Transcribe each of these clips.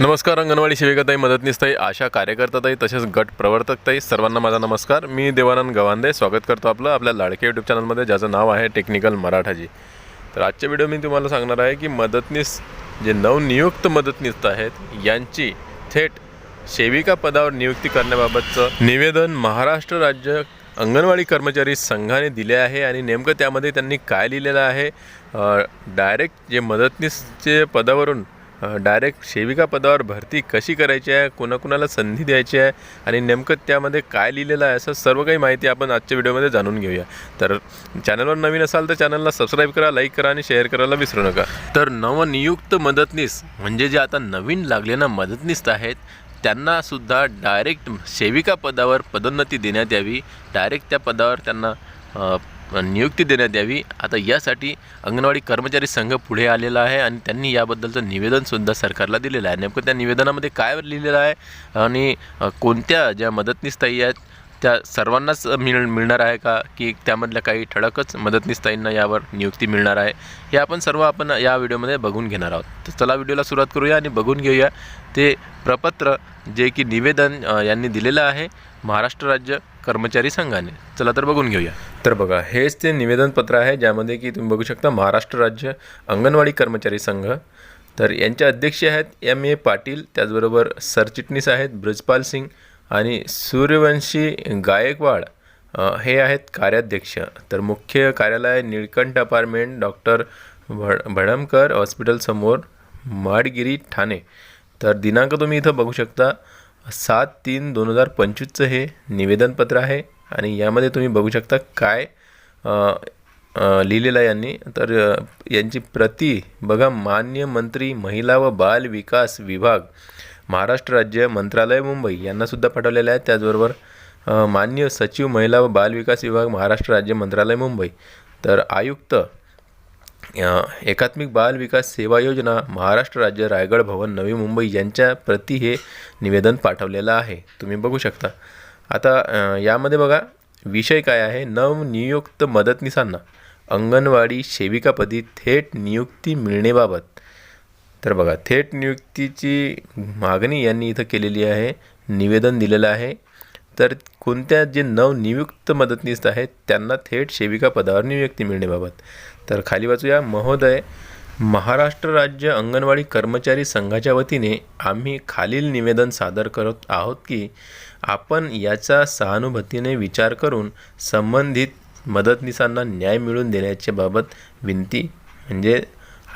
नमस्कार अंगणवाडी सेविकाताई मदतनीसताई आशा कार्यकर्ताताई तसेच गट प्रवर्तकताई सर्वांना माझा नमस्कार. मी देवानंद गवांदे स्वागत करतो आपलं आपल्या लाडके यूट्यूब चॅनलमध्ये ज्याचं नाव आहे टेक्निकल मराठाजी. तर आजच्या व्हिडिओ मी तुम्हाला सांगणार आहे की मदतनीस जे नवनियुक्त मदतनीस आहेत यांची थेट सेविका पदावर नियुक्ती करण्याबाबतचं निवेदन महाराष्ट्र राज्य अंगणवाडी कर्मचारी संघाने दिले आहे आणि नेमकं त्यामध्ये त्यांनी काय लिहिलेलं आहे. डायरेक्ट जे मदतनीसचे पदावरून डायरेक्ट सेविका पदावर भरती कशी करायची आहे? कोणाकोणाला संधी द्यायची आहे? आणि नेमकं त्यामध्ये काय लिहिलेलं आहे? असं सर्व काही माहिती आपण आजच्या व्हिडिओमध्ये जाणून घेऊया. तर चॅनलवर नवीन असाल तर चॅनलला सबस्क्राईब करा लाईक करा आणि शेअर करायला विसरू नका. तर नवनियुक्त मदतनीस म्हणजे जे आता नवीन लागलेल्या मदतनीस आहेत त्यांनासुद्धा डायरेक्ट सेविका पदावर पदोन्नती देण्यात यावी. डायरेक्ट त्या पदावर त्यांना नियुक्ती देण्यात यावी. आता यासाठी अंगणवाडी कर्मचारी संघ पुढे आलेला आहे आणि त्यांनी याबद्दलचं निवेदनसुद्धा सरकारला दिलेलं आहे. नेमकं त्या निवेदनामध्ये काय लिहिलेलं आहे आणि कोणत्या ज्या मदतनीस ताई आहेत त्या सर्वांनाच मिळ मिळणार आहे का? की त्यामधल्या काही ठळकच मदतनीसताईंना यावर नियुक्ती मिळणार आहे हे आपण सर्व आपण या व्हिडिओमध्ये बघून घेणार आहोत. तर चला व्हिडिओला सुरुवात करूया आणि बघून घेऊया. ते प्रपत्र जे की निवेदन यांनी दिलेलं आहे महाराष्ट्र राज्य कर्मचारी संघाने. चला तर बघून घेऊया. तर बघा हेच ते निवेदनपत्र आहे ज्यामध्ये की तुम्ही बघू शकता महाराष्ट्र राज्य अंगणवाडी कर्मचारी संघ. तर यांचे अध्यक्ष आहेत एम ए पाटील त्याचबरोबर सरचिटणीस आहेत ब्रजपाल सिंग आणि सूर्यवंशी गायकवाड हे आहेत कार्याध्यक्ष. तर मुख्य कार्यालय निळकंठ अपार्टमेंट डॉक्टर भड भडमकर हॉस्पिटलसमोर माडगिरी ठाणे. तर दिनांक तुम्ही इथं बघू शकता सात तीन दोन हजार पंचवीसचं हे निवेदनपत्र आहे आणि यामध्ये तुम्ही बघू शकता काय लिहिलेलं आहे यांनी. तर यांची प्रती बघा मान्य मंत्री महिला व बाल विकास विभाग. महाराष्ट्र राज्य मंत्रालय मुंबई यांनासुद्धा पाठवलेलं आहे त्याचबरोबर मान्य सचिव महिला व बालविकास विभाग महाराष्ट्र राज्य मंत्रालय मुंबई. तर आयुक्त एकात्मिक बाल विकास सेवा योजना महाराष्ट्र राज्य रायगड भवन नवी मुंबई यांच्या प्रती हे निवेदन पाठवलेलं आहे. तुम्ही बघू शकता. आता यामध्ये बघा विषय काय आहे? नवनियुक्त मदतनीसांना अंगणवाडी सेविकापदी थेट नियुक्ती मिळणेबाबत तर बघा थेट नियुक्तीची मागणी यांनी इथं केलेली आहे निवेदन दिलेलं आहे. तर कोणत्या जे नवनियुक्त मदतनीस आहेत त्यांना थेट सेविका पदावर नियुक्ती मिळण्याबाबत. तर खाली वाचूया. महोदय महाराष्ट्र राज्य अंगणवाडी कर्मचारी संघाच्या वतीने आम्ही खालील निवेदन सादर करत आहोत की आपण याचा सहानुभूतीने विचार करून संबंधित मदतनीसांना न्याय मिळवून देण्याच्या बाबत विनंती म्हणजे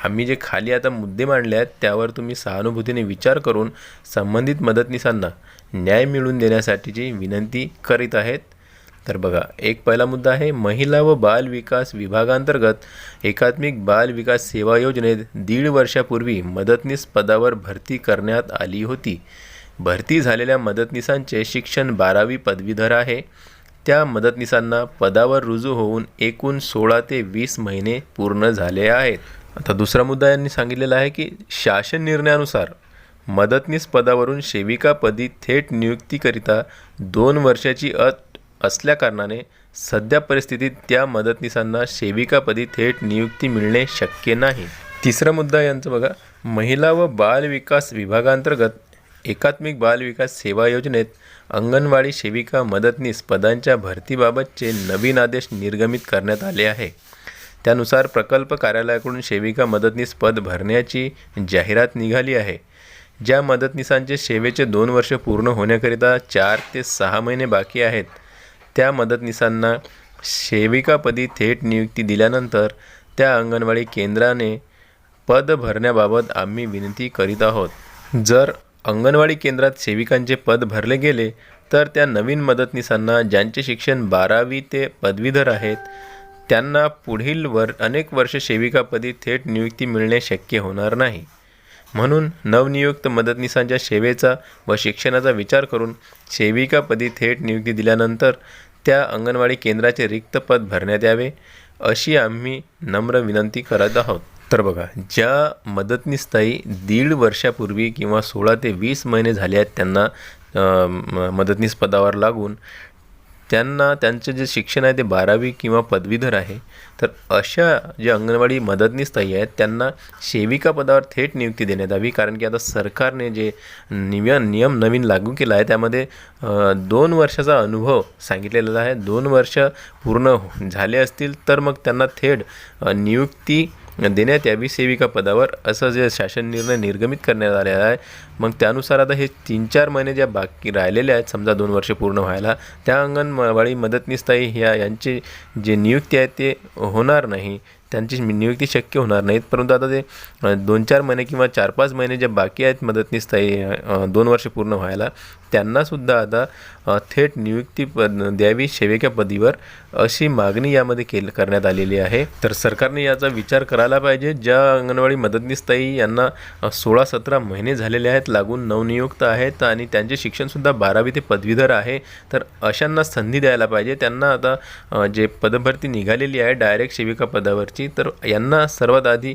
आम्ही जे खाली आता मुद्दे मांडले आहेत त्यावर तुम्ही सहानुभूतीने विचार करून संबंधित मदतनीसांना न्याय मिळवून देण्यासाठीची विनंती करीत आहेत. तर बघा एक पहिला मुद्दा आहे महिला व बाल विकास विभागांतर्गत एकात्मिक बाल विकास सेवा योजनेत दीड वर्षापूर्वी मदतनीस पदावर भरती करण्यात आली होती. भरती झालेल्या मदतनीसांचे शिक्षण बारावी पदवीधर आहे. त्या मदतनीसांना पदावर रुजू होऊन एकूण सोळा ते वीस महिने पूर्ण झाले आहेत. आता दुसरा मुद्दा यांनी सांगितलेला आहे की शासन निर्णयानुसार मदतनीस पदावरून सेविकापदी थेट नियुक्तीकरिता दोन वर्षाची अट असल्याकारणाने सध्या परिस्थितीत त्या मदतनीसांना सेविकापदी थेट नियुक्ती मिळणे शक्य नाही. तिसरा मुद्दा यांचं बघा. महिला व बाल विकास विभागांतर्गत एकात्मिक बाल विकास सेवा योजनेत अंगणवाडी सेविका मदतनीस पदांच्या भरतीबाबतचे नवीन आदेश निर्गमित करण्यात आले आहे. त्यानुसार प्रकल्प कार्यालयाकडून सेविका मदतनीस पद भरण्याची जाहिरात निघाली आहे. ज्या मदतनीसांचे सेवेचे दोन वर्ष पूर्ण होण्याकरिता चार ते सहा महिने बाकी आहेत त्या मदतनीसांना सेविकापदी थेट नियुक्ती दिल्यानंतर त्या अंगणवाडी केंद्राने पद भरण्याबाबत आम्ही विनंती करीत आहोत. जर अंगणवाडी केंद्रात सेविकांचे पद भरले गेले तर त्या नवीन मदतनीसांना ज्यांचे शिक्षण बारावी ते पदवीधर आहेत त्यांना पुढील वर अनेक वर्ष सेविकापदी थेट नियुक्ती मिळणे शक्य होणार नाही. म्हणून नवनियुक्त मदतनीसांच्या सेवेचा व शिक्षणाचा विचार करून सेविकापदी थेट नियुक्ती दिल्यानंतर त्या अंगणवाडी केंद्राचे रिक्त पद भरण्यात यावे अशी आम्ही नम्र विनंती करत आहोत. तर बघा ज्या मदतनीसताई दीड वर्षापूर्वी किंवा सोळा ते वीस महिने झाले आहेत त्यांना म- मदतनीस पदावर लागून त्यांना त्यांचं जे शिक्षण आहे ते बारावी किंवा पदवीधर आहे तर अशा जे अंगणवाडी मदतनीस ताई आहेत त्यांना सेविका पदावर थेट नियुक्ती देण्यात यावी कारण की आता सरकारने जे निव्य नियम नवीन लागू केला आहे त्यामध्ये दोन वर्षाचा अनुभव सांगितलेला आहे दोन वर्ष पूर्ण झाले असतील तर मग त्यांना थेट नियुक्ती देण्यात यावी सेविका पदावर. असं जे शासन निर्णय निर्गमित करण्यात आलेला आहे मग त्यानुसार आता हे तीन चार महिने ज्या बाकी राहिलेल्या आहेत समजा दोन वर्ष पूर्ण व्हायला त्या अंगणवाडी मदतनीसताई ह्या यांची जे नियुक्ती आहे ते होणार नाही. त्यांची नियुक्ती शक्य होणार नाहीत. परंतु आता ते दोन चार महिने किंवा चार पाच महिने जे बाकी आहेत मदतनीसताई दोन वर्ष पूर्ण व्हायला त्यांनासुद्धा आता थेट नियुक्ती पद द्यावी सेविका पदीवर अशी मागणी यामध्ये केल करण्यात आलेली आहे. तर सरकारने याचा विचार करायला पाहिजे. ज्या अंगणवाडी मदतनीसताई यांना सोळा सतरा महिने झालेले आहेत लागून नवनियुक्त आहेत आणि त्यांचे शिक्षणसुद्धा बारावी ते पदवीधर आहे तर अशांना संधी द्यायला पाहिजे. त्यांना आता जे पदभरती निघालेली आहे डायरेक्ट सेविका पदावरची तर यांना सर्वात आधी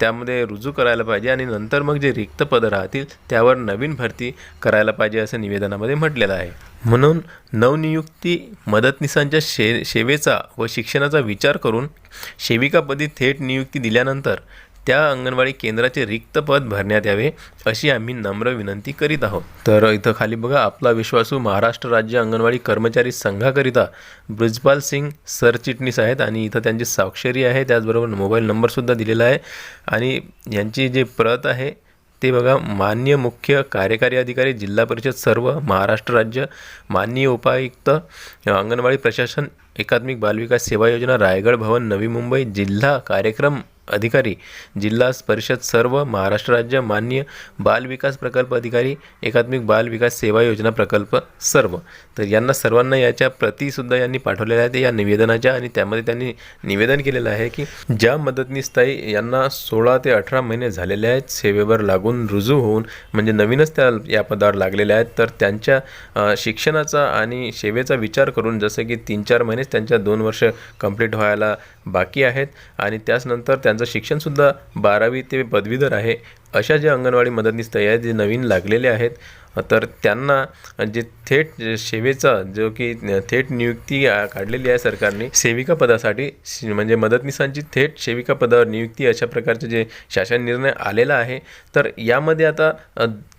त्यामध्ये रुजू करायला पाहिजे आणि नंतर मग जे रिक्त पदं राहतील त्यावर नवीन भरती करायला पाहिजे असं निवेदनामध्ये म्हटलेलं आहे. म्हणून नवनियुक्ती मदतनीसांच्या शे सेवेचा व शिक्षणाचा विचार करून सेविकापदी थेट नियुक्ती दिल्यानंतर त्या अंगणवाडी केंद्राचे रिक्त पद भरण्यात यावे अशी आम्ही नम्र विनंती करीत आहोत. तर इथं खाली बघा आपला विश्वासू महाराष्ट्र राज्य अंगणवाडी कर्मचारी संघाकरिता ब्रिजपाल सिंग सरचिटणीस आहेत आणि इथं त्यांची स्वाक्षरी आहे. त्याचबरोबर मोबाईल नंबरसुद्धा दिलेला आहे. आणि यांची जी प्रत आहे ते बघा मान्य मुख्य कार्यकारी अधिकारी जिल्हा परिषद सर्व महाराष्ट्र राज्य माननीय उपायुक्त अंगणवाडी प्रशासन एकात्मिक बालविकास सेवा योजना रायगड भवन नवी मुंबई जिल्हा कार्यक्रम अधिकारी जिल्हा परिषद सर्व महाराष्ट्र राज्य मान्य बाल विकास प्रकल्प अधिकारी एकात्मिक बाल विकास सेवा योजना प्रकल्प सर्व. तर यांना सर्वांना याच्या प्रतीसुद्धा यांनी पाठवलेल्या आहेत. या निवेदनाच्या आणि त्यामध्ये त्यांनी निवेदन केलेलं आहे की ज्या मदतनीसताई यांना सोळा ते अठरा महिने झालेले आहेत सेवेवर लागून रुजू होऊन म्हणजे नवीनच त्या या पदावर लागलेल्या आहेत तर त्यांच्या शिक्षणाचा आणि सेवेचा विचार करून जसं की तीन चार महिनेच त्यांच्या दोन वर्ष कंप्लीट व्हायला बाकी आहेत आणि त्याचनंतर त्यांचं शिक्षणसुद्धा बारावी ते पदवीधर आहे. अशा ज्या अंगणवाडी मदतनीस तयार जे नवीन लागलेले आहेत तर त्यांना जे थेट सेवेचा जो की थेट नियुक्ती काढलेली आहे सरकारने सेविका पदासाठी म्हणजे मदतनीसांची थेट सेविका पदावर नियुक्ती अशा प्रकारचे जे शासन निर्णय आलेला आहे तर यामध्ये आता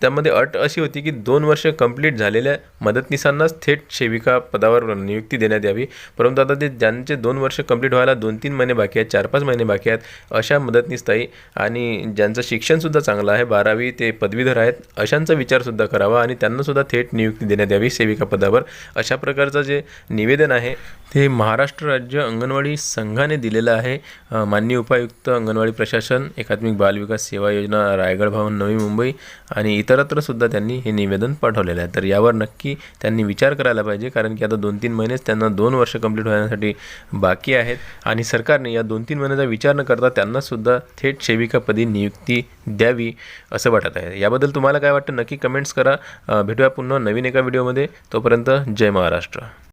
त्यामध्ये अट अशी होती की दोन वर्ष कंप्लीट झालेल्या मदतनीसांनाच थेट सेविका पदावर नियुक्ती देण्यात यावी. परंतु आता ते ज्यांचे दोन वर्ष कंप्लीट व्हायला दोन तीन महिने बाकी आहेत चार पाच महिने बाकी आहेत अशा मदतनीसताई आणि ज्यांचं शिक्षणसुद्धा चांगलं आहे बारावी ते पदवीधर आहेत अशांचा विचारसुद्धा करावा आणि त्यांनासुद्धा थेट नियुक्ती देण्यात यावी सेविका पदावर. अशा प्रकारचं जे निवेदन आहे ते महाराष्ट्र राज्य अंगणवाडी संघाने दिलेलं आहे. माननीय उपायुक्त अंगणवाडी प्रशासन एकात्मिक बालविकास सेवा योजना रायगड भवन नवी मुंबई आणि इतरत्रसुद्धा त्यांनी हे निवेदन पाठवलेलं आहे. तर यावर नक्की त्यांनी विचार करायला पाहिजे कारण की आता दोन तीन महिनेच त्यांना दोन वर्ष कंप्लीट होण्यासाठी बाकी आहेत आणि सरकारने या दोन तीन महिन्याचा विचार न करता त्यांनासुद्धा थेट सेविकापदी नियुक्ती द्यावी असं वाटत आहे. याबद्दल तुम्हाला काय वाटतं? नक्की कमेंट्स करा. भेटूया पुन्हा नवीन एका व्हिडिओमध्ये. तोपर्यंत जय महाराष्ट्र.